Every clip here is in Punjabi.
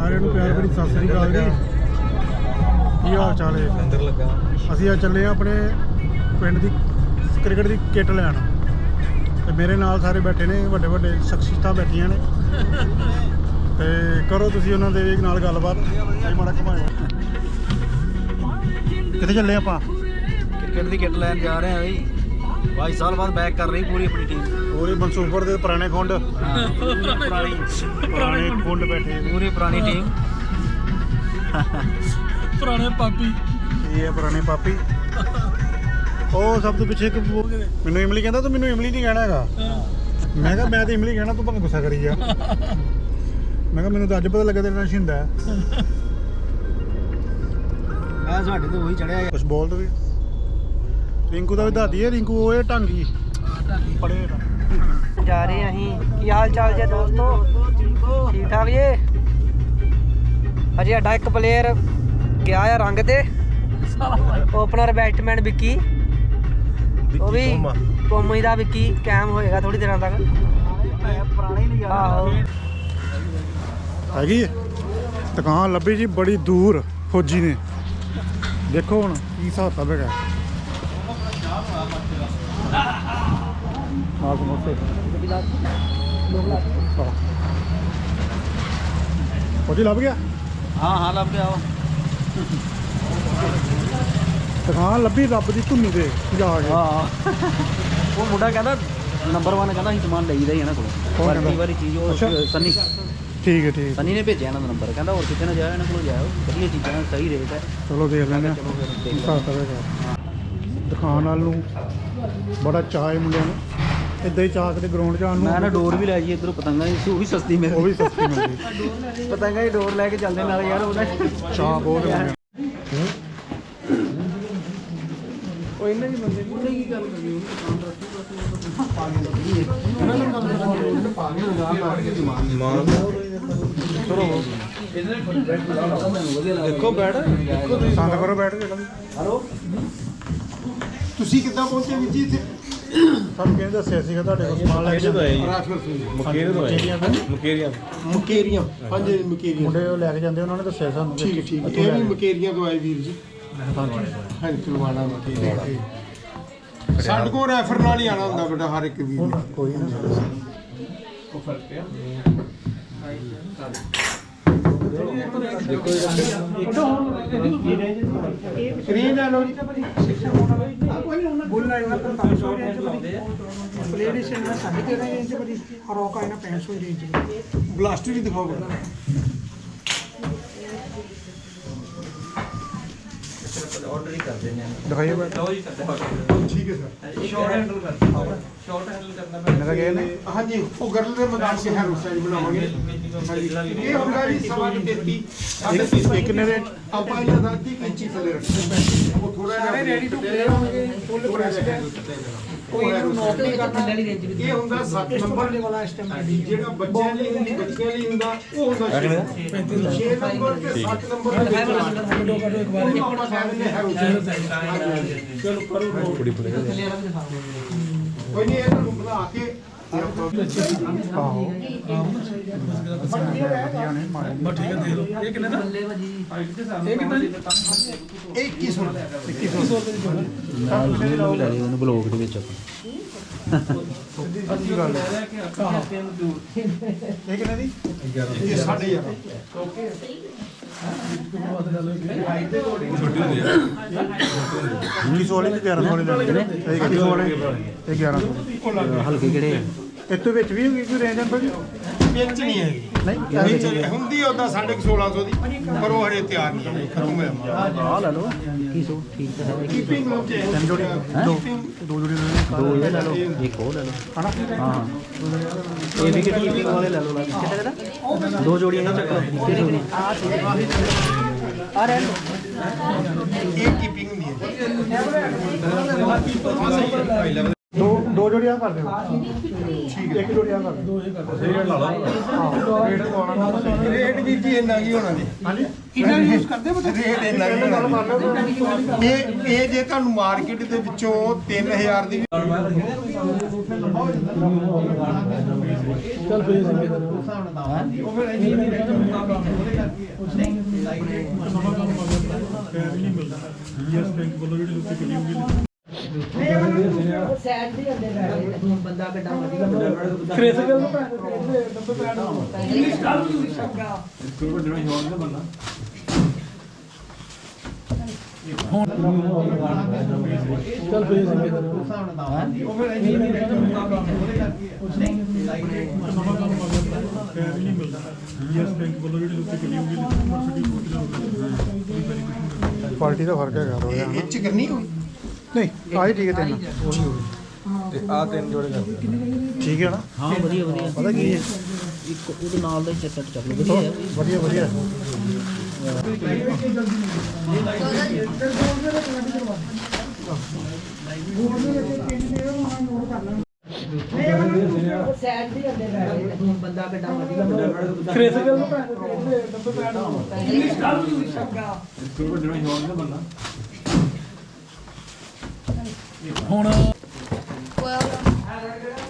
ਸਾਰਿਆਂ ਨੂੰ ਪਿਆਰ ਭਰੀ ਸਤਿ ਸ੍ਰੀ ਅਕਾਲ ਜੀ। ਕੀ ਹਾਲ ਚਾਲ ਹੈ? ਅੰਦਰ ਲੱਗਾ। ਅਸੀਂ ਆ ਚੱਲੇ ਆ ਆਪਣੇ ਪਿੰਡ ਦੀ ਕ੍ਰਿਕਟ ਦੀ ਕਿੱਟ ਲੈਣ। ਤੇ ਮੇਰੇ ਨਾਲ ਸਾਰੇ ਬੈਠੇ ਨੇ ਵੱਡੇ ਵੱਡੇ ਸ਼ਖਸੀਅਤਾਂ ਬੈਠੀਆਂ ਨੇ। ਤੇ ਕਰੋ ਤੁਸੀਂ ਉਹਨਾਂ ਦੇ ਨਾਲ ਗੱਲਬਾਤ। ਅਸੀਂ ਮਾੜਾ ਘਮਾਇਆ ਕਿੱਥੇ ਚੱਲੇ ਆਪਾਂ? ਕ੍ਰਿਕਟ ਦੀ ਕਿੱਟ ਲੈਣ ਜਾ ਰਹੇ ਆ ਬਈ। 22 ਸਾਲ ਬਾਅਦ ਬੈਕ ਕਰ ਰਹੀ ਪੂਰੀ ਆਪਣੀ ਟੀਮ ਪੂਰੀ ਮਨਸੂਬਰ ਦੇ ਪੁਰਾਣੇ ਖੁੰਡ। ਪੁਰਾਣੇ ਖੁੰਡ। ਬੈਠੇ ਨੇ। ਪੁਰਾਣੀ ਟੀਮ ਪੁਰਾਣੇ ਪਾਪੀ। ਇਹ ਹੈ ਪੁਰਾਣੇ ਪਾਪੀ। ਉਹ ਸਭ ਤੋਂ ਪਿੱਛੇ ਇੱਕ ਉਹ ਮੈਨੂੰ ਇਮਲੀ ਕਹਿੰਦਾ ਤੂੰ ਮੈਨੂੰ ਇਮਲੀ ਨਹੀਂ ਕਹਿਣਾ ਹੈਗਾ। ਮੈਂ ਕਿਹਾ ਮੈਂ ਤਾਂ ਇਮਲੀ ਕਹਿਣਾ ਤੂੰ ਭਾਵੇਂ ਗੁੱਸਾ ਕਰੀ ਜਾ। ਮੈਂ ਕਿਹਾ ਮੈਨੂੰ ਤਾਂ ਅੱਜ ਪਤਾ ਲੱਗਾ ਤੇਰਾ ਨਾਂ ਸ਼ਿੰਦਾ ਹੈ। ਆ ਸਾਡੇ ਤੇ ਉਹੀ ਚੜਿਆ ਕੁਛ ਬੋਲ ਦੇ ਰਿੰਕੂ ਦਾ ਵੀ ਦਾਦੀ ਹੈ ਰਿੰਕੂ ਉਹ ਹੈ। ਢਾਂਗੀ ਪੜੇ ਦਾ ਜਾ ਰਹੇ ਆਂ ਅਸੀਂ। ਕੀ ਹਾਲ ਚਾਲ ਜੇ ਦੋਸਤੋ? ਠੀਕ ਠਾਕ ਜੇ? ਅਜੇ ਸਾਡਾ ਇੱਕ ਪਲੇਅਰ ਗਿਆ ਆ ਰੰਗ ਤੇ। Opener batsman Vicky. ਉਹ ਵੀ ਕੋਮੀ। ਦਾ ਵਿੱਕੀ ਕੈਮ ਹੋਏਗਾ ਥੋੜੀ ਦਿਨਾਂ ਤੱਕ। ਹੈਗੀ ਹੈ। ਦੁਕਾਨ ਲੱਭੀ ਜੀ ਬੜੀ ਦੂਰ ਫੌਜੀ ਨੇ। ਦੇਖੋ ਹੁਣ ਕੀ ਹਿਸਾਬ ਕਿਤਾਬ ਹੈਗਾ। Mga ਲੱਭ ਗਿਆ? ਹਾਂ ਹਾਂ ਲੱਭ ਗਿਆ ਉਹ। ਹਾਂ ਲੱਭੀ ਰੱਬ ਦੀ ਧੁੰਨੀ ਦੇ ਜਾ ਕੇ। ਹਾਂ ਉਹ ਮੁੰਡਾ ਕਹਿੰਦਾ ਨੰਬਰ 1 ਕਹਿੰਦਾ ਅਸੀਂ ਸਮਾਨ ਲਈਦਾ ਹੀ ਇਹਨਾਂ ਕੋਲ। ਪਰ ਕਈ ਵਾਰੀ ਚੀਜ਼ ਉਹ ਸੰਨੀ। ਠੀਕ ਹੈ ਠੀਕ ਸੰਨੀ ਨੇ ਭੇਜਿਆ ਇਹਨਾਂ ਦਾ ਨੰਬਰ ਕਹਿੰਦਾ ਹੋਰ ਕਿਤੇ ਨਾ ਜਾਓ ਇਹਨਾਂ ਕੋਲ ਜਾਓ ਵਧੀਆ ਚੀਜ਼ਾਂ ਸਹੀ ਰੇਟ ਹੈ। ਚਲੋ ਦੇਖ ਲੈਂਦੇ ਆ ਚਲੋ ਫਿਰ ਦੇਖ ਲੈਂਦੇ ਆ ਦੁਕਾਨ ਵੱਲ ਨੂੰ ਬੜਾ ਚਾਅ ਹੈ ਮੁੰਡਿਆਂ ਨੂੰ। ਇਦਾਂ ਹੀ ਚਾਹ ਕੇ ਗਰਾਊਂਡ ਜਾਣ ਨੂੰ ਮੈਂ ਨਾ ਡੋਰ ਵੀ ਲੈ ਜੀ ਇਧਰੋਂ ਪਤੰਗਾਂ ਦੀ ਉਹ ਵੀ ਸਸਤੀ ਮਿਲ ਉਹ ਵੀ ਸਸਤੀ ਮਿਲਦੀ। ਪਤੰਗਾਂ ਦੀ ਡੋਰ ਲੈ ਕੇ ਚੱਲਦੇ ਨਾਲ ਯਾਰ ਉਹਦਾ ਚਾਹ ਬਹੁਤ ਨੂੰ। ਉਹ ਇਹਨਾਂ ਦੀ ਬੰਦੇ ਉਹਨੇ ਕੀ ਗੱਲ ਕਰਨੀ ਦੇਖੋ ਬੈਠ। ਪਸੰਦ ਕਰੋ ਬੈਠ ਕੇ। ਹਲੋ। ਤੁਸੀਂ ਕਿੱਦਾਂ ਪਹੁੰਚੇ ਵੀਰ ਜੀ ਇੱਥੇ? ਸਾਨੂੰ ਕਹਿੰਦੇ ਦੱਸਿਆ ਸੀਗਾ ਤੁਹਾਡੇ ਕੋਲ ਸਮਾਨ ਲੈ ਕੇ ਮੁਕੇਰੀਆਂ ਤੋਂ ਮੁਕੇਰੀਆਂ ਤੋਂ ਮੁਕੇਰੀਆਂ ਹਾਂਜੀ। ਮੁਕੇਰੀਆਂ। ਮੁੰਡੇ ਉਹ ਲੈ ਕੇ ਜਾਂਦੇ ਉਹਨਾਂ ਨੇ ਦੱਸਿਆ ਸਾਨੂੰ ਠੀਕ ਹੈ, ਠੀਕ। ਹੈ। ਇੱਥੋਂ ਇਹ ਲੈ ਵੀ ਕੇ। ਮੁਕੇਰੀਆਂ ਤੋਂ ਆਏ ਵੀਰ ਜੀ। ਹਾਂਜੀ। ਹਾਂਜੀ ਕੁਲਵਾੜਾ ਮੁਕੇਰੀਆਂ ਸਾਡੇ ਕੋਲ ਰੈਫਰ ਨਾਲ ਹੀ ਆਣਾ ਹੁੰਦਾ ਬੇਟਾ ਹਰ ਇੱਕ ਵੀਰ ਨੇ। ਕੋਈ ਨਾ। ਰੇਂਜ ਆ ਲਓ ਜੀ ਬਲਾਸਟਰ ਵੀ ਦਿਖਾਓ ਬੇਟਾ ਦਿਖਾਈਏ ਬੈਠ ਠੀਕ ਹੈ ਸਰ ਸ਼ਾਰਟ ਹੈਂਡਲ ਕਰ ਸ਼ਾਰਟ ਹੈਂਡਲ ਕਰਨਾ ਕਿੰਨੇ ਦਾ ਗਏ ਨੇ ਹਾਂਜੀ ਉਹ ਗਰਲ ਦੇ ਮੈਦਾਨ ਕੇ ਹੈ ਰੋਸਾ ਜੀ ਬਣਾਵਾਂਗੇ ਹਾਂਜੀ। ਇਹ ਹੁੰਦਾ ਜੀ ਸਵਾ ਦੇ 33 ਸਾਢੇ ਤੀਹ ਇਹ ਕਿੰਨੇ ਦੇ ਆਪਾਂ ਇਹਨਾਂ ਦਾ 30 ਇੰਚੀ ਥੱਲੇ ਰੱਖਦੇ ਉਹ ਥੋੜਾ ਜਿਹਾ ਰੈਡੀ ਟੂ ਪਲੇ ਹੋਣਗੇ ਫੁੱਲ ਪ੍ਰੈਸ ਕੋਈ ਨੌਕਰੀ ਕਰਨਾ। ਇਹ ਹੁੰਦਾ 7 ਨੰਬਰ। ਵਾਲਾ ਜਿਹੜਾ ਬੱਚਿਆਂ ਲਈ ਬੱਚਿਆਂ ਲਈ ਹੁੰਦਾ ਉਹ ਹੁੰਦਾ 6 ਨੰਬਰ ਤੇ 7 ਨੰਬਰ ਦੇ ਵਿੱਚ ਕਹਿੰਦੇ ਹੈ ਰੋਸਾ ਚਲੋ ਕਰੋ ਕੋਈ ਨਹੀਂ ਇਹਨਾਂ ਨੂੰ ਬਣਾ ਕੇ ਤੇ ਬਸ ਠੀਕ ਹੈ ਦੇਖ ਲਓ ਇਹ ਕਿੰਨੇ ਦਾ? ਇਹ ਕਿੰਨਾ ਜੀ ਇਹ ਕੀ ਸੁਣ ਇਹਨੂੰ ਵੀ ਲੈ ਲਈ ਉਹਨੂੰ ਬਲੌਗ ਦੇ? ਵਿੱਚ ਆਪਾਂ ਅੱਛੀ ਗੱਲ ਹੈ ਇਹ ਕਿੰਨੇ ਦੀ ਇਹ ਸਾਡੇ ਯਾਰ ਉੱਨੀ ਸੌ ਵਾਲੇ ਕਿ 1100 ਵਾਲੇ ਲੈਣੇ ਨੇ ਇਹ 21 ਵਾਲੇ। ਇਹ 1100 ਹਲਕੇ ਕਿਹੜੇ ਆ ਤੋਂ ਵਿੱਚ ਵੀ ਹੋਗੀ ਕੋਈ ਰੇਂਜ ਅੰਦਰ ਵਿੱਚ ਨਹੀਂ ਹੈਗੀ ਨਹੀਂ ਹੁੰਦੀ ਉਹਦਾ 1650 ਦੀ ਪਰ ਉਹ ਹਰੇ ਤਿਆਰ ਨਹੀਂ ਹੈ ਖਤਮ ਮਾਲ ਆ ਲੈ ਲਓ। ਕੀ ਸੋ? ਠੀਕ ਤਾਂ ਹੈ। ਕੀਪਿੰਗ ਨੂੰ ਤੇ ਤਿੰਨ ਜੋੜੀ। ਦੋ। ਦੋ ਜੋੜੀ ਦੋ ਇਹ ਲੈ ਲਓ। ਇੱਕ ਉਹ ਲੈ ਲਓ। ਹਨਾ ਹਾਂ ਹਾਂ। ਇਹ ਵੀ ਕਿਹੜੀ ਕੀਪਿੰਗ ਵਾਲੇ ਲੈ ਲਓ ਲੈ ਕਿੱਥੇ ਕਿਹੜਾ ਦੋ? ਜੋੜੀਆਂ ਨਾ ਚੱਕ ਲਓ। ਕਿਹੜੀ ਹੋਣੀ ਆ ਰਹਿ ਇਹ ਕੀਪਿੰਗ ਨਹੀਂ ਹੈ। ਦੋ ਦੋ ਜੋੜੀਆਂ ਕਰ ਦਿਓ ਠੀਕ ਹੈ ਇੱਕ ਜੋੜੀ ਆ। ਕਰ ਦਿਓ ਦੋ ਇਹ ਕਰ ਦਿਓ ਰੇਟ ਲਾ ਲਓ ਰੇਟ ਤੁਸੀਂ ਰੇਟ ਵੀ ਜੀ ਇੰਨਾ ਕੀ ਹੋਣਾ ਜੀ? ਹਾਂਜੀ। ਇਹਨਾਂ ਯੂਜ਼ ਕਰਦੇ ਬਟ ਰੇਟ ਇੰਨਾ ਕੀ ਹੋਣਾ। ਇਹ ਇਹ ਜੇ ਤੁਹਾਨੂੰ ਮਾਰਕੀਟ ਦੇ ਵਿੱਚੋਂ 3000 ਦੀ ਚੱਲ ਫੇਰ ਨਵਾਂ ਕੰਮ ਆ ਗਿਆ ਖੈਰ ਹੀ ਨਹੀਂ ਮਿਲਦਾ ਯੈਸ ਬੈਂਕ ਵੱਲੋਂ ਜਿਹੜੀ ਲੋਕੀ ਕਿੰਨੀ ਹੋਗੀ ਸਾਈਡ ਤੇ ਹੁੰਦੇ ਬੈਠੇ ਬੰਦਾ ਕਿੱਡਾ ਵਧੀਆ ਕ੍ਰਿਟੀਕਲ ਚੱਲ ਫੇਰ ਨਵਾਂ ਕੰਮ ਆ ਗਿਆ ਖੈਰ ਹੀ ਨਹੀਂ ਮਿਲਦਾ ਯੈਸ ਬੈਂਕ ਵੱਲੋਂ ਜਿਹੜੀ ਲੋਕੀ ਕਿੰਨੀ ਹੋਗੀ ਯੂਨੀਵਰਸਿਟੀ ਕੁਆਲਿਟੀ ਦਾ ਫ਼ਰਕ ਹੈਗਾ ਰੋਇਆ ਇਹ ਚ ਕਰਨੀ ਕੋਈ? ਨਹੀਂ ਆਹੀ ਠੀਕ ਹੈ ਤਿੰਨ ਤੇ ਆ ਤਿੰਨ ਜੋੜੇ ਕਰ ਠੀਕ ਹੈ ਨਾ? ਹਾਂ ਵਧੀਆ ਵਧੀਆ। ਪਤਾ ਕੀ ਹੈ? ਇੱਕ ਉਹਦੇ ਨਾਲ ਦਾ ਚੱਕਰ ਚੱਕ ਲਓ ਵਧੀਆ ਹੈ। ਵਧੀਆ ਵਧੀਆ। ਸਾਈਡ ਤੇ ਹੁੰਦੇ ਬੈਠੇ ਬੰਦਾ ਕਿੱਡਾ ਵਧੀਆ ਕ੍ਰਿਟੀਕਲ ਹੁਣ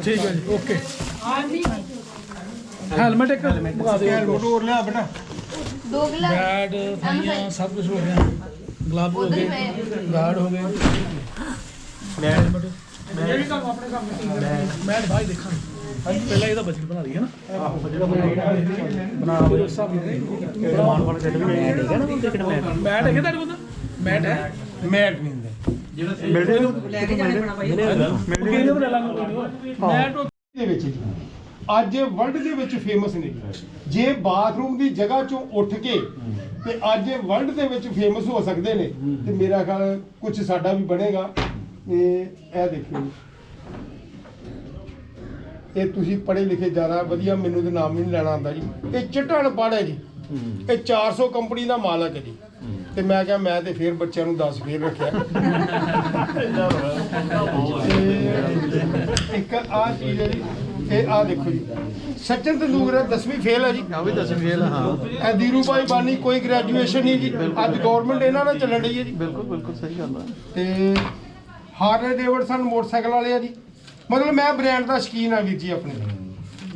ਠੀਕ ਹੈ ਜੀ ਓਕੇ। ਹੈਲਮਟ ਇੱਕ ਮਗਾ ਦਿਓ। ਹੋਰ ਲਿਆ ਬੇਟਾ। ਦੋ ਗਲਾ। ਬੈਡ ਥਾਈਆਂ ਸਭ ਕੁਝ ਹੋ ਗਿਆ। ਗਲਵ ਹੋ ਗਏ ਗਾਰਡ ਹੋ ਗਏ। ਮੈਂ ਇਹ ਵੀ ਕੰਮ ਆਪਣੇ ਕੰਮ ਮੈਂ ਮੈਂ ਭਾਈ ਦੇਖਾਂ। ਪਹਿਲਾਂ ਇਹਦਾ ਬਜਟ ਬਣਾ ਲਈਏ ਨਾ। ਆਹੋ ਬਜਟ ਬਣਾ ਫਿਰ ਉਸ ਹਿਸਾਬ ਨਾਲ ਮਾਨ ਵਾਲਾ ਸੈੱਟ ਵੀ ਮੈਟ ਹੈਗਾ ਨਾ? ਕ੍ਰਿਕਟ ਮੈਟ ਮੈਟ ਹੈਗੇ ਤੁਹਾਡੇ ਕੋਲ ਮੈਟ ਹੈ? ਮੈਟ ਨਹੀਂ। ਹੁੰਦਾ ਮਿਲਦੇ ਨੂੰ? ਲੈ ਕੇ ਜਾਣੇ ਪੈਣਾ ਭਾਈ ਮਿਲਦੇ ਨੇ? ਲੈ ਲਾਂਗੇ ਮੈਟ ਦੇ ਵਿੱਚ ਜੀ ਅੱਜ ਵਰਲਡ ਦੇ ਵਿੱਚ ਫੇਮਸ ਨੇ। ਜੇ ਬਾਥਰੂਮ ਦੀ ਜਗ੍ਹਾ ਚੋਂ ਉੱਠ ਕੇ ਤੇ ਅੱਜ ਇਹ ਵਰਲਡ ਦੇ ਵਿੱਚ ਫੇਮਸ ਹੋ ਸਕਦੇ ਨੇ ਤੇ ਮੇਰਾ ਖਿਆਲ ਕੁਝ ਸਾਡਾ ਵੀ ਬਣੇਗਾ। ਤੇ ਇਹ ਦੇਖਿਓ। ਇਹ ਤੁਸੀਂ ਪੜ੍ਹੇ ਲਿਖੇ ਜ਼ਿਆਦਾ ਵਧੀਆ ਮੈਨੂੰ ਤੇ ਨਾਮ ਵੀ ਨਹੀਂ ਲੈਣਾ ਆਉਂਦਾ ਜੀ। ਇਹ ਚਟਣ ਪੜ੍ਹ ਹੈ ਜੀ। ਇਹ 400 ਕੰਪਨੀ ਦਾ ਮਾਲਕ ਹੈ ਜੀ। ਤੇ ਮੈਂ ਕਿਹਾ ਮੈਂ ਤੇ ਫੇਰ ਬੱਚਿਆਂ ਨੂੰ 10 ਫੇਰ ਰੱਖਿਆ। ਤੇ ਇੱਕ ਆ ਚੀਜ਼ ਹੈ ਜੀ ਇਹ ਆ ਦੇਖੋ ਜੀ। ਸਚਿਨ ਤੰਦੂਲਕਰ 10ਵੀਂ ਫੇਲ ਹੈ ਜੀ। ਆ ਵੀ ਦਸਵੀਂ ਫੇਲ ਹਾਂ ਇਹ ਧੀਰੂ ਭਾਈ ਬਾਨੀ ਕੋਈ ਗ੍ਰੈਜੂਏਸ਼ਨ ਨਹੀਂ ਜੀ। ਅੱਜ ਗਵਰਨਮੈਂਟ ਇਹਨਾਂ ਨਾਲ ਚੱਲਣ ਰਹੀ ਹੈ ਜੀ। ਬਿਲਕੁਲ ਬਿਲਕੁਲ ਸਹੀ ਗੱਲ ਆ ਤੇ ਹਾਰਲੇ ਡੇਵਿਡਸਨ ਮੋਟਰਸਾਈਕਲ ਵਾਲੇ ਆ ਜੀ। ਮਤਲਬ ਮੈਂ ਬ੍ਰਾਂਡ ਦਾ ਸ਼ਕੀਨ ਆ ਵੀਰ ਜੀ ਆਪਣੇ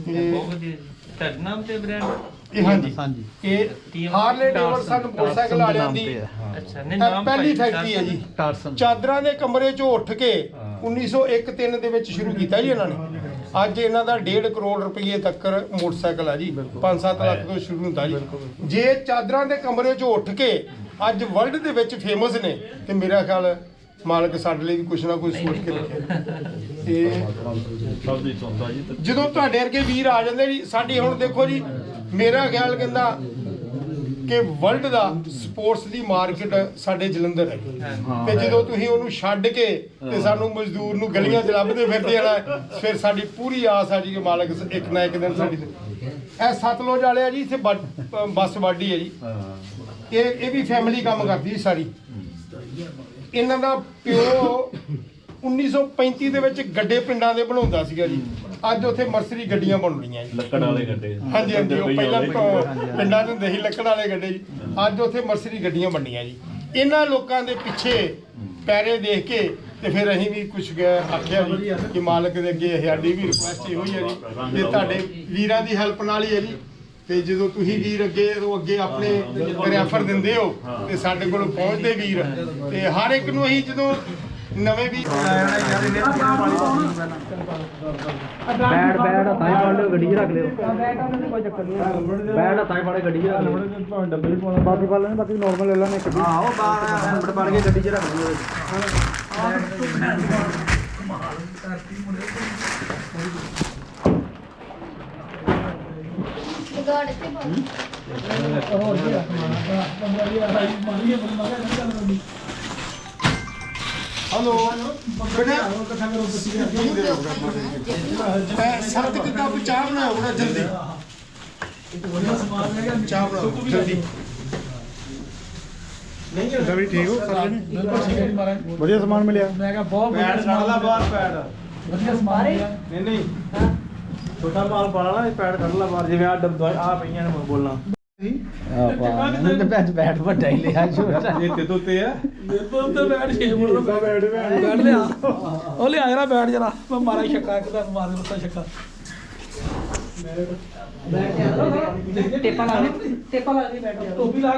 ਤੇ। ਤੁਹਾਡੇ ਨਾਮ ਤੇ ਬ੍ਰਾਂਡ ਇਹ ਹਾਂਜੀ ਹਾਂਜੀ ਇਹ ਹਾਰਲੇ ਡੇਵਿਡਸਨ ਮੋਟਰਸਾਈਕਲ ਵਾਲਿਆਂ ਦੀ ਅੱਛਾ ਇਹ ਪਹਿਲੀ ਫੈਕਟਰੀ ਹੈ ਜੀ। ਟਾਰਸਨ ਚਾਦਰਾਂ ਦੇ ਕਮਰੇ ਚੋਂ ਉੱਠ ਕੇ 1901-3 ਦੇ ਵਿੱਚ ਸ਼ੁਰੂ ਕੀਤਾ ਜੀ ਇਹਨਾਂ ਨੇ। ਅੱਜ ਇਹਨਾਂ ਦਾ 1.5 ਕਰੋੜ ਰੁਪਏ ਤੱਕ ਮੋਟਰਸਾਈਕਲ ਆ ਜੀ। 5-7 ਲੱਖ ਤੋਂ ਸ਼ੁਰੂ ਹੁੰਦਾ ਜੀ। ਜੇ ਚਾਦਰਾਂ ਦੇ ਕਮਰੇ ਚੋਂ ਉੱਠ ਕੇ ਅੱਜ ਵਰਲਡ ਦੇ ਵਿੱਚ ਫੇਮਸ ਨੇ ਤੇ ਮੇਰਾ ਖਿਆਲ ਮਾਲਕ ਸਾਡੇ ਲਈ ਵੀ ਕੁਛ ਨਾ ਕੁਛ ਸੋਚ ਕੇ ਰੱਖੇ ਤੇ ਜਦੋਂ ਤੁਹਾਡੇ ਵਰਗੇ ਵੀਰ ਆ ਜਾਂਦੇ ਜੀ ਸਾਡੀ ਹੁਣ ਦੇਖੋ ਜੀ ਮੇਰਾ ਖਿਆਲ ਕਹਿੰਦਾ ਕਿ ਵਰਲਡ ਦਾ ਸਪੋਰਟਸ ਦੀ ਮਾਰਕੀਟ ਸਾਡੇ ਜਲੰਧਰ ਹੈ। ਤੇ ਜਦੋਂ ਤੁਸੀਂ ਉਹਨੂੰ ਛੱਡ ਕੇ ਤੇ ਸਾਨੂੰ ਮਜ਼ਦੂਰ ਨੂੰ ਗਲੀਆਂ 'ਚ ਲੱਭਦੇ ਫਿਰਦੇ ਆਣਾ ਫਿਰ ਸਾਡੀ ਪੂਰੀ ਆਸ ਆ ਜੀ ਕਿ ਮਾਲਕ ਇੱਕ ਨਾ ਇੱਕ ਦਿਨ ਸਾਡੀ ਇਹ ਸਤਲੁਜ ਵਾਲੇ ਆ ਜੀ ਇੱਥੇ ਬੱਸ ਵਾਡੀ ਹੈ ਜੀ। ਇਹ ਇਹ ਵੀ ਫੈਮਿਲੀ ਕੰਮ ਕਰਦੀ ਸਾਰੀ। ਇਹਨਾਂ ਦਾ ਪਿਓ 1935 ਦੇ ਵਿੱਚ ਗੱਡੇ ਪਿੰਡਾਂ ਦੇ ਬਣਾਉਂਦਾ ਸੀਗਾ ਜੀ। ਅੱਜ ਉੱਥੇ ਮਰਸਰੀ ਗੱਡੀਆਂ ਬਣ ਰਹੀਆਂ ਜੀ। ਲੱਕੜ ਵਾਲੇ ਗੱਡੇ। ਹਾਂਜੀ ਹਾਂਜੀ ਉਹ ਪਹਿਲਾਂ ਤਾਂ ਪਿੰਡਾਂ 'ਚ ਹੁੰਦੇ ਸੀ ਲੱਕੜ ਵਾਲੇ ਗੱਡੇ ਜੀ। ਅੱਜ ਉੱਥੇ ਮਰਸਰੀ ਗੱਡੀਆਂ ਬਣੀਆਂ ਜੀ। ਇਹਨਾਂ ਲੋਕਾਂ ਦੇ ਪਿੱਛੇ ਪੈਰੇ ਦੇਖ ਕੇ ਤੇ ਫਿਰ ਅਸੀਂ ਵੀ ਕੁਝ ਆਖਿਆ ਜੀ ਕਿ ਮਾਲਕ ਦੇ ਅੱਗੇ ਸਾਡੀ ਵੀ ਰਿਕੁਐਸਟ ਇਹੋ ਹੀ ਹੈ ਜੀ ਕਿ ਤੁਹਾਡੇ ਵੀਰਾਂ ਦੀ ਹੈਲਪ ਨਾਲ ਹੀ ਹੈ ਜੀ। ਤੇ ਜਦੋਂ ਤੁਸੀਂ ਵੀਰ ਅੱਗੇ ਉਹ ਅੱਗੇ ਆਪਣੇ ਰੈਫਰ ਦਿੰਦੇ ਹੋ। ਤੇ ਸਾਡੇ ਕੋਲ ਪਹੁੰਚਦੇ ਵੀਰ। ਤੇ ਹਰ ਇੱਕ ਨੂੰ ਅਸੀਂ ਜਦੋਂ ਨਵੇਂ ਵੀ ਬੈਡ ਬੈਡ ਹੱਥਾਂ 'ਚ ਫੜ ਲਿਓ ਗੱਡੀ 'ਚ ਰੱਖ ਲਿਓ। ਬੈਡ ਹੱਥਾਂ 'ਚ ਫੜ ਗੱਡੀ 'ਚ ਰੱਖ ਲਿਓ। ਬਾਕੀ ਪਾ ਲੈਣੇ ਬਾਕੀ ਨਾਰਮਲ ਲੈ ਲੈਣੇ ਇੱਕ ਆਹੋ ਬਾਹਰ ਹੈਲਮਟ ਪਾ ਕੇ ਗੱਡੀ 'ਚ ਰੱਖ ਲਿਓ। ਗਾੜ ਤੇ ਬੋਲ ਹਲੋ ਬੇਟਾ ਸਖਤ ਕਿੱਦਾਂ ਚਾਹ ਬਣਾਓ ਬੜਾ ਜਲਦੀ? ਚਾਹ ਬਣਾਓ ਜਲਦੀ। ਤਾਂ ਵੀ ਠੀਕ ਹੋ ਸਾਰੇ ਨੇ ਬਿਲਕੁਲ ਠੀਕ ਹੈ ਜੀ ਮਹਾਰਾਜ ਵਧੀਆ ਸਮਾਨ ਮਿਲਿਆ। ਮੈਂ ਕਿਹਾ ਬਹੁਤ ਵਧੀਆ ਸਮਾਨ ਬਾਹਰ ਪੈਡ। ਵਧੀਆ ਸਮਾਨ ਮਿਲਿਆ। ਨਹੀਂ ਨਹੀਂ। ਛੋਟਾ ਮਾਲ ਪਾ ਲਾ ਪੈਡ ਕੱਢ ਲਾ ਬਾਹਰ ਜਿਵੇਂ ਆ ਡੱਬਾ ਆ ਪਈਆਂ ਨੇ ਬੋਲਣਾ। ਬੈਠ ਵੱਡਾ ਹੀ ਲਿਆ ਛੋਟਾ ਇਹ ਤੇ ਤੋਤੇ ਆ। ਮੇਰੇ ਕੋਲ ਤਾਂ ਬੈਠ 6 ਫੁੱਟ ਦਾ ਬੈਠ ਬੈਠ ਲਿਆ। ਉਹ ਲਿਆ ਜਰਾ ਬੈਠ ਜਰਾ। ਮੈਂ ਮਾਰਾ ਛੱਕਾ ਇੱਕ ਤਾਂ ਮਾਰ ਦੇ ਮੱਥਾ ਛੱਕਾ। ਟੇਪਾ ਲਾ ਟੇਪਾ ਲਾ ਕੇ ਬੈਠ ਟੋਪੀ ਲਾ